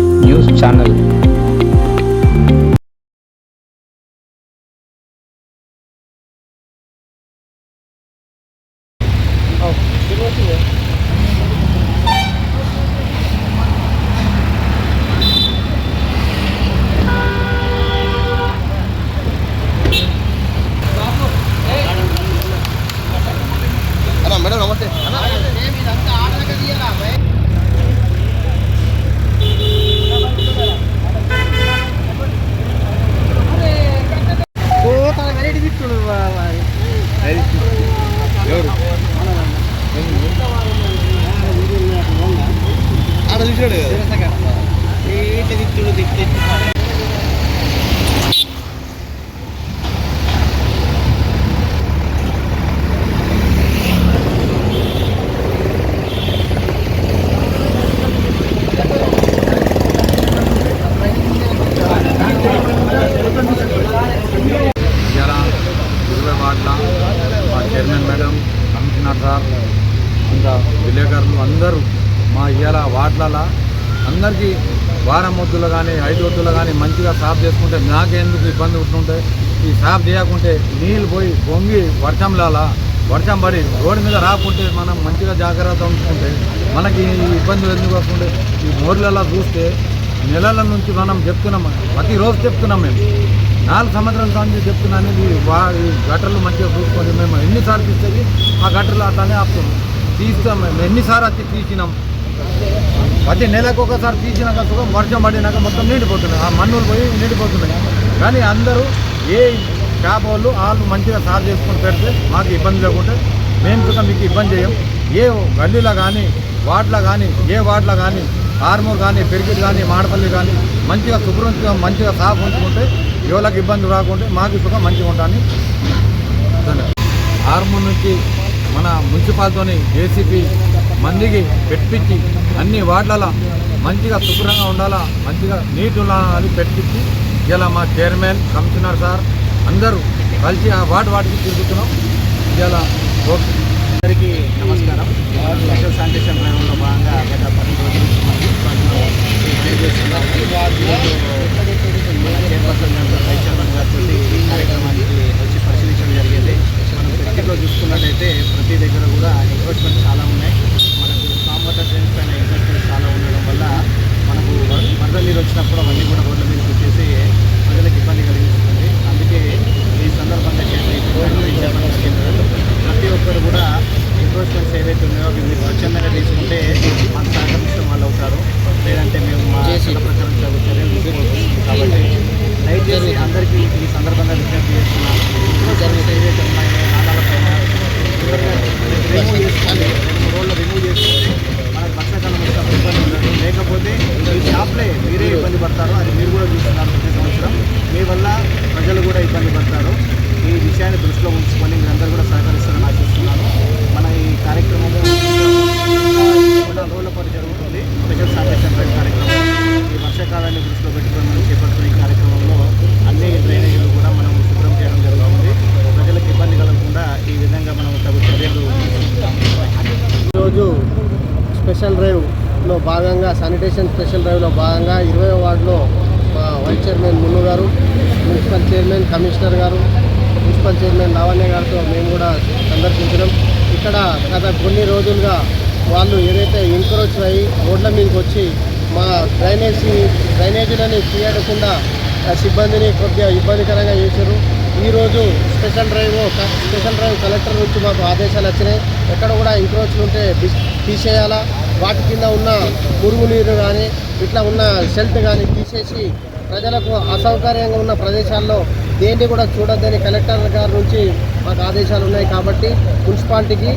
news channel. Chairman madam commissioner sir ఇంకా విలేకరులు అందరూ మా ఇవాళ వార్డులలో అందరికీ వారం వద్దులు కానీ ఐదు వద్దులు కానీ మంచిగా సాఫ్ చేసుకుంటే నాకెందుకు ఇబ్బంది ఉంటుంటే ఈ సాఫ్ చేయకుంటే నీళ్ళు పోయి పొంగి వర్షంలాల వర్షం పడి రోడ్డు మీద రాకుంటే మనం మంచిగా జాగ్రత్త ఉంచుకుంటే మనకి ఇబ్బందులు ఎందుకు వస్తుంటే ఈ మోర్లలో చూస్తే నెలల నుంచి మనం చెప్తున్నాం ప్రతిరోజు చెప్తున్నాం మేము. నాలుగు సంవత్సరాల నుంచి చెప్తున్నాను ఈ వా ఈ గట్టర్లు మంచిగా చూసుకొని మేము ఎన్నిసార్లు తీసేది ఆ గట్టర్లు అట్లానే ఆపుతున్నాం. తీస్తాం మేము ఎన్నిసార్లు వచ్చి తీసినాం. ప్రతి నెలకు ఒకసారి తీసినాక సుఖం వర్షం పడినాక మొత్తం నిండిపోతున్నాయి. ఆ మన్నులు పోయి నిండిపోతున్నాయి. కానీ అందరూ ఏ షాప్ వాళ్ళు వాళ్ళు మంచిగా సార్ చేసుకొని పెడితే మాకు ఇబ్బంది లేకుంటే మేము కూడా మీకు ఇబ్బంది చేయం. ఏ గల్లీలో కానీ వార్డులో కానీ ఏ వార్డులో కానీ ఆర్మూర్ కానీ పెరిగిట్ కానీ మాడపల్లి కానీ మంచిగా శుభ్రంగా మంచిగా సాఫ్ ఉంచుకుంటే ఎవరికి ఇబ్బంది రాకుంటే మాకు సుఖం మంచిగా ఉంటాను ఆర్మూర్ నుంచి మన మున్సిపాలిటీని జేసీపీ మందికి పెట్టించి అన్ని వార్డులలో మంచిగా శుభ్రంగా ఉండాలా మంచిగా నీట్ ఉండాలని పెట్టించి ఇలా మా చైర్మన్ కమిషనర్ సార్ అందరూ కలిసి ఆ వార్డు వాటికి తిరుగుతున్నాం. ఇలా ఓకే. అందరికీ నమస్కారం స్పెషల్ శానిటేషన్ డ్రైవ్లో భాగంగా గత పది రోజుల నుంచి మా మున్సిపాలిటీలో ప్లే చేస్తున్నాం చైర్పర్సన్ గారితో వైస్ చైర్మన్ గారితో ఈ కార్యక్రమానికి వచ్చి పరిశీలించడం జరిగింది మనం పెట్టులో చూసుకున్నట్టయితే ప్రతి దగ్గర కూడా ఎంక్రోచ్మెంట్ చాలా ఉన్నాయి మనకు కామ్ వాటర్ డ్రైన్స్ పైన ఎంక్రోచ్మెంట్ చాలా ఉండడం వల్ల మనకు వర- వరద నీరు వచ్చినప్పుడు అవన్నీ కూడా రోడ్ల మీదకి వచ్చేసి ప్రజలకు ఇబ్బంది కలిగిస్తుంది అందుకే ఈ సందర్భంగా చేసిన ఈ ప్రోగ్రాంలో చెప్పడం జరిగింది ప్రతి ఒక్కరు కూడా ఎంక్రోచ్మెంట్స్ ఏవైతే ఉన్నాయో అవి మీరు స్వచ్ఛందంగా తీసుకుంటే మాకు సహకరించిన వాళ్ళు అవుతారు లేదంటే మేము మా చట్ట ప్రకారం చదువు చర్యలు తీసుకోవచ్చు కాబట్టి దయచేసి అందరికీ ఈ సందర్భంగా విజ్ఞప్తి చేస్తున్నాను ఎంక్రోచ్మెంట్స్ ఏవైతే ఉన్నాయో నాళాలపైన రిమూవ్ చేసుకోండి రెండు రోజులు రిమూవ్ చేసుకుంటే మనకు వర్షాకాలం వచ్చినప్పుడు ఇబ్బంది ఉండదు. లేకపోతే ఈ షాప్లే మీరే ఇబ్బంది పడతారు. అది మీరు కూడా చూస్తున్నారు ప్రతి సంవత్సరం. మీ వల్ల ప్రజలు కూడా ఇబ్బంది పడతారు. ఈ విషయాన్ని దృష్టిలో ఉంచుకొని మీరందరూ కూడా సహకరిస్తారని ఆశిస్తున్నాను మన ఈ కార్యక్రమము కూడా రోజుల పాటు జరుగుతుంది స్పెషల్ శానిటేషన్ డ్రైవ్ కార్యక్రమం ఈ వర్షాకాలాన్ని దృష్టిలో పెట్టుకొని మనం చేపడుతున్న ఈ కార్యక్రమంలో అన్ని డ్రైనేజీలు కూడా మనం శుభ్రం చేయడం జరుగుతుంది ప్రజలకు ఇబ్బంది కలగకుండా ఈ విధంగా మనం తగు చర్యలు ఈరోజు స్పెషల్ డ్రైవ్లో భాగంగా శానిటేషన్ స్పెషల్ డ్రైవ్లో భాగంగా ఇరవై వార్డులో మా vice chairman Munnu garu municipal chairman commissioner garu municipal chairman Lavanya గారితో మేము కూడా సందర్శించడం ఇక్కడ గత కొన్ని రోజులుగా వాళ్ళు ఏదైతే ఎంకరేజ్ అయ్యి రోడ్ల మీదకి వచ్చి మా డ్రైనేజీ డ్రైనేజీలని తీయకుండా ఆ సిబ్బందిని కొద్దిగా ఇబ్బందికరంగా చేశారు. ఈరోజు special drive special drive collector నుంచి మాకు ఆదేశాలు వచ్చినాయి. ఎక్కడ కూడా ఎంక్రోచ్లు ఉంటే తీసేయాలా? వాటి కింద ఉన్న మురుగునీరు కానీ ఇట్లా ఉన్న షెల్ట్ కానీ తీసేసి ప్రజలకు అసౌకర్యంగా ఉన్న ప్రదేశాల్లో దేన్ని కూడా చూడొద్దని కలెక్టర్ గారి నుంచి మాకు ఆదేశాలు ఉన్నాయి కాబట్టి మున్సిపాలిటీకి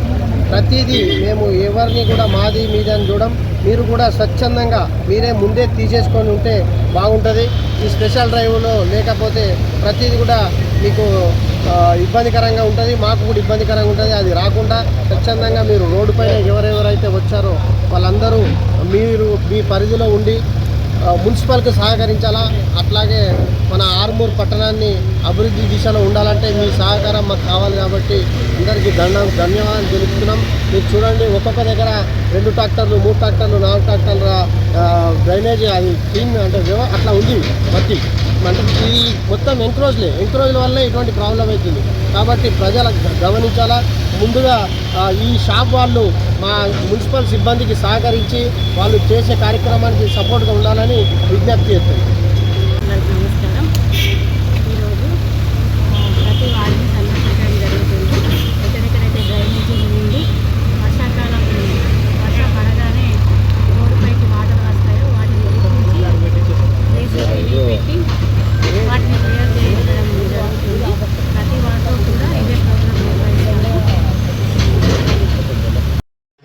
ప్రతిదీ మేము ఎవరిని కూడా మాది మీది అని చూడం. మీరు కూడా స్వచ్ఛందంగా మీరే ముందే తీసేసుకొని ఉంటే బాగుంటుంది. ఈ స్పెషల్ డ్రైవ్లో లేకపోతే ప్రతిదీ కూడా మీకు ఇబ్బందికరంగా ఉంటుంది. మాకు కూడా ఇబ్బందికరంగా ఉంటుంది. అది రాకుండా స్వచ్ఛందంగా మీరు రోడ్డుపైన ఎవరెవరైతే వచ్చారో వాళ్ళందరూ మీరు మీ పరిధిలో ఉండి మున్సిపల్కి సహకరించాలా? అట్లాగే మన ఆర్మూర్ పట్టణాన్ని అభివృద్ధి దిశలో ఉండాలంటే మీ సహకారం మాకు కావాలి కాబట్టి అందరికీ దండ ధన్యవాదాలు తెలుపుతున్నాం. మీరు చూడండి ఒక్కొక్క దగ్గర రెండు ట్రాక్టర్లు మూడు ట్రాక్టర్లు నాలుగు ట్రాక్టర్ల డ్రైనేజ్ అది క్లీన్ అంటే వ్యవ- అట్లా ఉంది మట్టి. అంటే ఈ మొత్తం ఎంక్రోజ్లే. ఎంక్రోజ్ల వల్లే ఇటువంటి ప్రాబ్లం అవుతుంది. కాబట్టి ప్రజలకు గమనించాలా? ముందుగా ఈ షాప్ వాళ్ళు మా మున్సిపల్ సిబ్బందికి సహకరించి వాళ్ళు చేసే కార్యక్రమానికి సపోర్ట్గా ఉండాలని విజ్ఞప్తి చేస్తాను